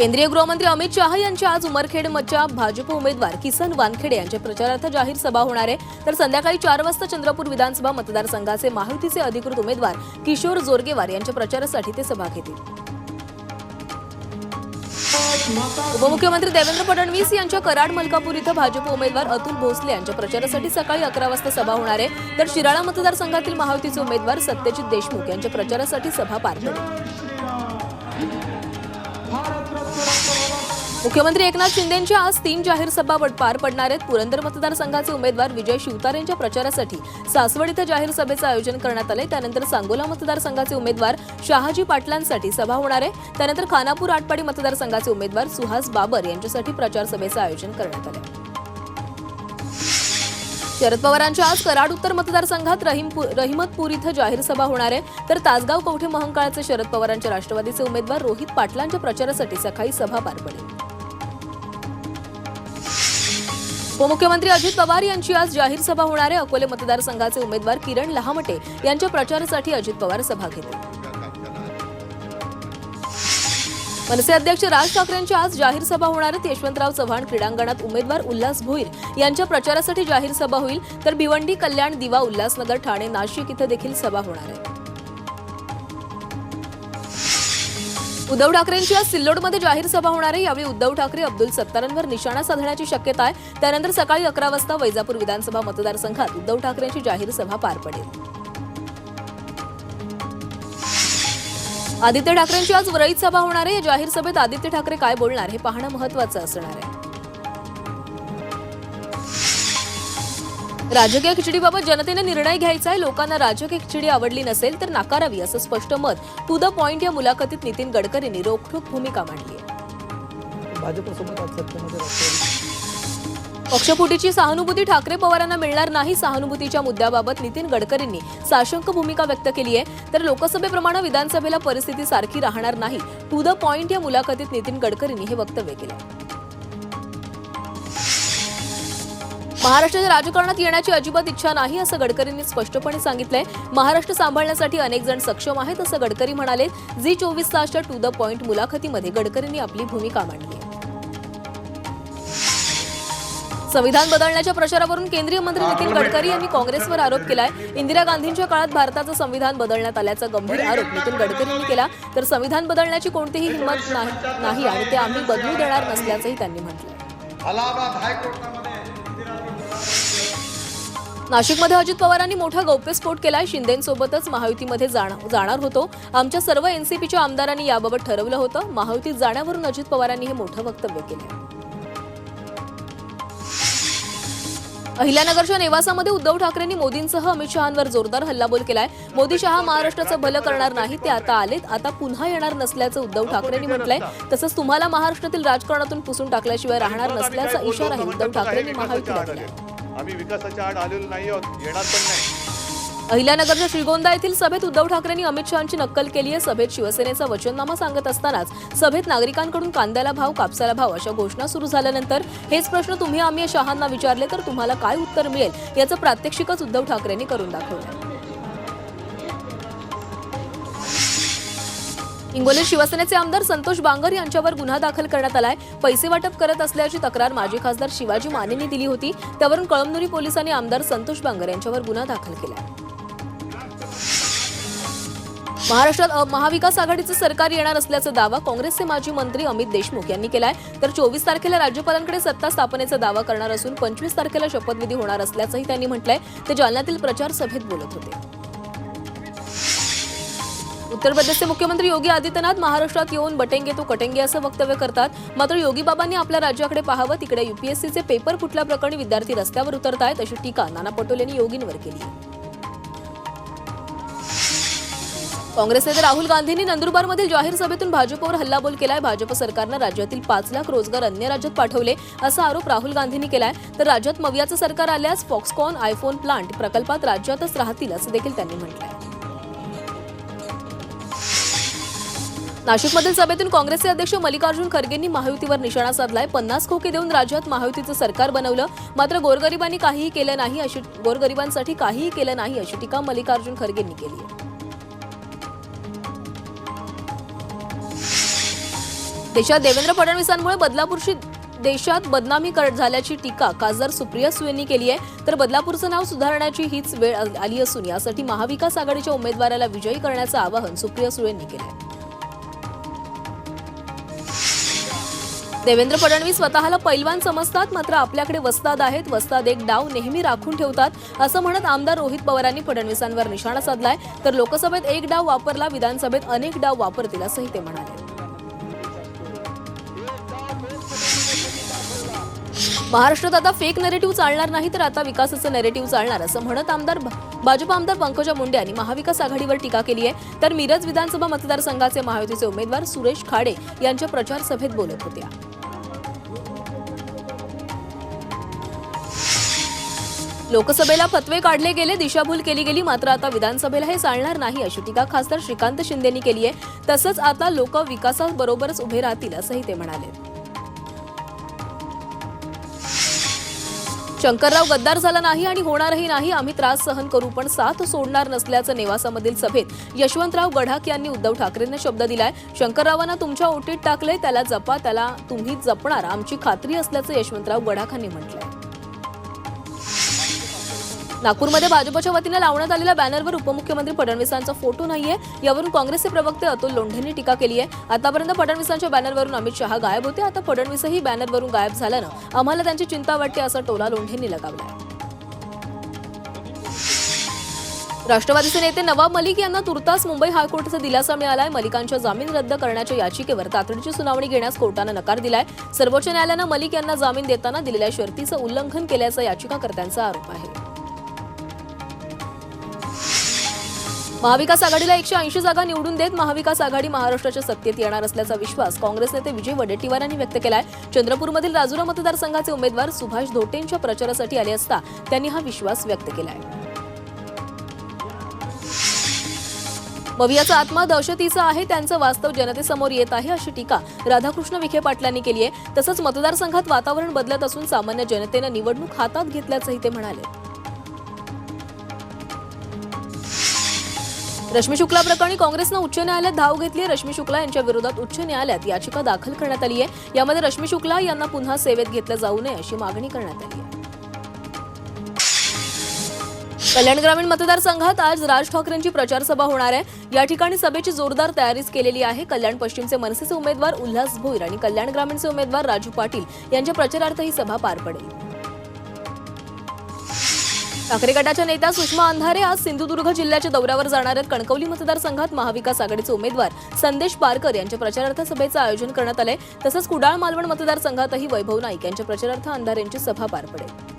केंद्रीय गृहमंत्री अमित शहा यांच्या आज उमरखेडमधच्या भाजप उमेदवार किसन वानखेडे यांच्या प्रचारार्थ जाहीर सभा होणार आहे. तर संध्याकाळी चार वाजता चंद्रपूर विधानसभा मतदारसंघाचे महायुतीचे अधिकृत उमेदवार किशोर जोरगेवार यांच्या प्रचारासाठी ते सभा घेतील. उपमुख्यमंत्री देवेंद्र फडणवीस यांच्या कराड मलकापूर इथं भाजप उमेदवार अतुल भोसले यांच्या प्रचारासाठी सकाळी अकरा वाजता सभा होणार आहे. तर शिराळा मतदारसंघातील महायुतीचे उमेदवार सत्यजित देशमुख यांच्या प्रचारासाठी सभा पार पडेल. मुख्यमंत्री एकनाथ शिंदेंच्या आज तीन जाहीर सभा पार पडणार आहेत. पुरंदर मतदारसंघाचे उमेदवार विजय शिवतार यांच्या प्रचारासाठी सासवड इथं जाहीर सभेचं आयोजन करण्यात आलंय. त्यानंतर सांगोला मतदारसंघाचे उमेदवार शहाजी पाटलांसाठी सभा होणार आहे. त्यानंतर खानापूर आटपाडी मतदारसंघाचे उमेदवार सुहास बाबर यांच्यासाठी प्रचार सभेचं आयोजन करण्यात आलं शरद पवारांच्या आज कराड उत्तर मतदारसंघात रहिमतपूर इथं जाहीर सभा होणार आहे. तर तासगाव कवठे महंकाळचे शरद पवारांच्या राष्ट्रवादीचे उमेदवार रोहित पाटलांच्या प्रचारासाठी सकाळी सभा पार पडेल. उपमुख्यमंत्री अजित पवार यांची आज जाहीर सभा होणारे अकोले मतदारसंघाचे उमेदवार किरण लहामटे यांच्या प्रचारासाठी अजित पवार सभा घेतील. मनसे अध्यक्ष राज ठाकरेंची आज जाहीर सभा होणार आहेत. यशवंतराव चव्हाण क्रीडांगणात उमेदवार उल्हास भोईर यांच्या प्रचारासाठी जाहीर सभा होईल. तर भिवंडी कल्याण दिवा उल्हासनगर ठाणे नाशिक इथं देखील सभा होणार आहे. उद्धव ठाकरेंची आज सिल्लोडमध्ये जाहीर सभा होणार आहे. यावेळी उद्धव ठाकरे अब्दुल सत्तारांवर निशाणा साधण्याची शक्यता आहे. त्यानंतर सकाळी अकरा वाजता वैजापूर विधानसभा मतदारसंघात उद्धव ठाकरेंची जाहीर सभा पार पडेल. आदित्य ठाकरेंची आज वरळीत सभा होणार आहे. या जाहीर सभेत आदित्य ठाकरे काय बोलणार हे पाहणं महत्वाचं असणार आहे. राजकीय खिचडीबाबत जनतेने निर्णय घ्यायचा आहे. लोकांना राजकीय खिचडी आवडली नसेल तर नाकारावी असं स्पष्ट मत टू द पॉइंट या मुलाखतीत नितीन गडकरींनी रोखठोक भूमिका मांडली आहे. पक्षफुटीची सहानुभूती ठाकरे पवारांना मिळणार नाही सहानुभूतीच्या मुद्द्याबाबत नितीन गडकरींनी साशंक भूमिका व्यक्त केली आहे. तर लोकसभेप्रमाणे विधानसभेला परिस्थिती सारखी राहणार नाही. टू द पॉइंट या मुलाखतीत नितीन गडकरींनी हे वक्तव्य केलं. महाराष्ट्राच्या राजकारणात येण्याची अजिबात इच्छा नाही असं गडकरींनी स्पष्टपणे सांगितलंय. महाराष्ट्र सांभाळण्यासाठी अनेक जण सक्षम आहेत असं गडकरी म्हणाले. झी चोवीस तासच्या टू द पॉइंट मुलाखतीमध्ये गडकरींनी आपली भूमिका मांडली संविधान बदलण्याच्या प्रचारावरून केंद्रीय मंत्री नितीन गडकरी यांनी काँग्रेसवर आरोप केलाय. इंदिरा गांधींच्या काळात भारताचं संविधान बदलण्यात आल्याचा गंभीर आरोप नितीन गडकरींनी केला. तर संविधान बदलण्याची कोणतीही हिंमत नाही नाही आणि ते आम्ही बदलू देणार नसल्याचंही त्यांनी म्हटलं अलाहाबाद हायकोर्टामध्ये नाशिकमध्ये अजित पवारांनी मोठा गौप्यस्फोट केलाय. शिंदेसोबतच महायुतीमध्ये जाणार होतो. आमच्या सर्व एनसीपीच्या आमदारांनी याबाबत ठरवलं होतं. महायुतीत जाण्यावरून अजित पवारांनी हे मोठं वक्तव्य केलं अहिल्यानगरच्या नेवासामध्ये उद्धव ठाकरेंनी मोदींसह अमित शहांवर जोरदार हल्लाबोल केलाय. मोदी शहा महाराष्ट्राचं भलं करणार नाही ते आता आलेत. आता पुन्हा येणार नसल्याचं उद्धव ठाकरेंनी म्हटलंय. तसंच तुम्हाला महाराष्ट्रातील राजकारणातून पुसून टाकल्याशिवाय राहणार नसल्याचा इशाराही उद्धव ठाकरेंनी महायुतीला दिला आम्ही विकासाच्या आड आलेलो नाही आहोत येणार पण नाही. अहिल्यानगरच्या श्रीगोंदा येथील सभेत उद्धव ठाकरेंनी अमित शहांची नक्कल केली आहे. सभेत शिवसेनेचा वचननामा सांगत असतानाच सभेत नागरिकांकडून कांद्याला भाव कापसाला भाव अशा घोषणा सुरू झाल्यानंतर हेच प्रश्न तुम्ही आम्ही शहांना विचारले तर तुम्हाला काय उत्तर मिळेल? याचं प्रात्यक्षिकच उद्धव ठाकरेंनी करून दाखवलं हिंगोली शिवसेनेचे आमदार संतोष बांगर यांच्यावर गुन्हा दाखल करण्यात आलाय. पैसे वाटप करत असल्याची तक्रार माजी खासदार शिवाजी मानेंनी दिली होती. त्यावरून कळमनुरी पोलिसांनी आमदार संतोष बांगर यांच्यावर गुन्हा दाखल केला. महाराष्ट्रात महाविकास आघाडीचं सरकार येणार असल्याचा दावा काँग्रेसचे माजी मंत्री अमित देशमुख यांनी केलाय. तर चोवीस तारखेला राज्यपालांकडे सत्ता स्थापनेचा दावा करणार असून पंचवीस तारखेला शपथविधी होणार असल्याचंही त्यांनी म्हटलंय. ते जालन्यातील प्रचार सभेत बोलत होते. उत्तर प्रदेशचे मुख्यमंत्री योगी आदित्यनाथ महाराष्ट्रात येऊन बटेंगे तो कटेंगे असं वक्तव्य करतात. मात्र योगी बाबांनी आपल्या राज्याकडे पाहावं तिकडे युपीएससीचे पेपर फुटल्याप्रकरणी विद्यार्थी रस्त्यावर उतरतायत अशी टीका नाना पटोले यांनी योगींवर केली. काँग्रेस नेते राहुल गांधींनी नंदुरबारमधील जाहीर सभेतून भाजपवर हल्लाबोल केलाय. भाजप सरकारनं राज्यातील पाच लाख रोजगार अन्य राज्यात पाठवले असा आरोप राहुल गांधींनी केलाय. तर राज्यात मवियाचं सरकार आल्यास फॉक्सकॉन आयफोन प्लांट प्रकल्पात राज्यातच राहतील असं देखील त्यांनी म्हटलंय. नाशिकमधील सभेतून काँग्रेसचे अध्यक्ष मल्लिकार्जुन खरगेंनी महायुतीवर निशाणा साधलाय. पन्नास खोके देऊन राज्यात महायुतीचं सरकार बनवलं. मात्र गोरगरिबांनी काहीही केलं नाही अशी गोरगरिबांसाठी काहीही केलं नाही अशी टीका मल्लिकार्जुन खरगेंनी केली आहे. देशात देवेंद्र फडणवीसांमुळे बदलापूरची देशात बदनामी कर- झाल्याची टीका खासदार सुप्रिया सुळेंनी केली आहे. तर बदलापूरचं नाव सुधारण्याची हीच वेळ आली असून यासाठी महाविकास आघाडीच्या उमेदवाराला विजयी करण्याचं आवाहन सुप्रिया सुळेंनी केलं आहे देवेंद्र फडणवीस स्वतःला पैलवान समजतात मात्र आपल्याकडे वस्ताद आहेत. वस्ताद एक डाव नेहमी राखून ठेवतात असं म्हणत आमदार रोहित पवारांनी फडणवीसांवर निशाणा साधलाय. तर लोकसभेत एक डाव वापरला विधानसभेत अनेक डाव वापरतील असंही ते म्हणाले. महाराष्ट्रात आता फेक नेरेटिव्ह चालणार नाही तर आता विकासाचं नेरेटिव्ह चालणार असं म्हणत आमदार भाजप आमदार पंकजा मुंडे यांनी महाविकास आघाडीवर टीका केली आहे. तर मिरज विधानसभा मतदारसंघाचे महायुतीचे उमेदवार सुरेश खाडे यांच्या प्रचार सभेत बोलत होत्या. लोकसभेला फतवे काढले गेले दिशाभूल केली गेली मात्र आता विधानसभेला हे चालणार नाही अशी टीका खासदार श्रीकांत शिंदेनी केली आहे. तसंच आता लोक विकासाबरोबरच उभे राहतील असंही ते म्हणाले. शंकरराव गद्दार झाला नाही आणि होणारही नाही आम्ही त्रास सहन करू पण साथ सोडणार नसल्याचं नेवासामधील सभेत यशवंतराव गडाख यांनी उद्धव ठाकरेंना शब्द दिलाय. शंकररावांना तुमच्या ओटीत टाकले त्याला जपा त्याला तुम्ही जपणार आमची खात्री असल्याचं यशवंतराव गडाखांनी म्हटलंय. नागपूरमध्ये भाजपच्या वतीनं लावण्यात आलेल्या बॅनरवर उपमुख्यमंत्री फडणवीसांचा फोटो नाहीये. यावरून काँग्रेसचे प्रवक्ते अतुल लोंढेंनी टीका केली आहे. आतापर्यंत फडणवीसांच्या बॅनरवरून अमित शहा गायब होते. आता फडणवीसही बॅनरवरून गायब झाल्यानं आम्हाला त्यांची चिंता वाटते असा टोला लोंढेंनी लगावला राष्ट्रवादीचे नेते नवाब मलिक यांना तुर्तास मुंबई हायकोर्टाचा दिलासा मिळालाय. मलिकांच्या जामीन रद्द करण्याच्या याचिकेवर तातडीची सुनावणी घेण्यास कोर्टानं नकार दिलाय. सर्वोच्च न्यायालयानं मलिक यांना जामीन देताना दिलेल्या शर्तीचं उल्लंघन केल्याचा याचिकाकर्त्यांचा आरोप आहे. महाविकास आघाडीला एकशे ऐंशी जागा निवडून देत महाविकास आघाडी महाराष्ट्राच्या सत्तेत येणार असल्याचा विश्वास काँग्रेस नेते विजय वडेट्टीवार यांनी व्यक्त केलाय. चंद्रपूरमधील राजुरा मतदारसंघाचे उमेदवार सुभाष धोटेंच्या प्रचारासाठी आले असता त्यांनी हा विश्वास व्यक्त केलाय. मवियाचा आत्मा दहशतीचा आहे त्यांचं वास्तव जनतेसमोर येत आहे अशी टीका राधाकृष्ण विखे पाटलांनी केली आहे. तसंच मतदारसंघात वातावरण बदलत असून सामान्य जनतेनं निवडणूक हातात घेतल्याचंही ते म्हणाले. रश्मी शुक्ला प्रकरणी काँग्रेसनं उच्च न्यायालयात धाव घेतली रश्मी शुक्ला यांच्या विरोधात उच्च न्यायालयात याचिका दाखल करण्यात आली आहे. यामध्ये रश्मी शुक्ला यांना पुन्हा सेवेत घेतलं जाऊ नये अशी मागणी करण्यात आली आहे. कल्याण ग्रामीण मतदारसंघात आज राज ठाकरेंची प्रचार सभा होणार आहे. या ठिकाणी सभेची जोरदार तयारीच केलेली आहे. कल्याण पश्चिमचे मनसेचे उमेदवार उल्हास भोईर आणि कल्याण ग्रामीणचे उमेदवार राजू पाटील यांच्या प्रचारार्थ ही सभा पार पडेल. ठाकरे गटाच्या नेत्या सुषमा अंधारे आज सिंधुदुर्ग जिल्ह्याच्या दौऱ्यावर जाणार आहेत. कणकवली मतदारसंघात महाविकास आघाडीचे उमेदवार संदेश पारकर यांच्या प्रचारार्थ सभेचं आयोजन करण्यात आलंय. तसंच कुडाळ मालवण मतदारसंघातही वैभव नाईक यांच्या प्रचारार्थ अंधारेंची सभा पार पडेल.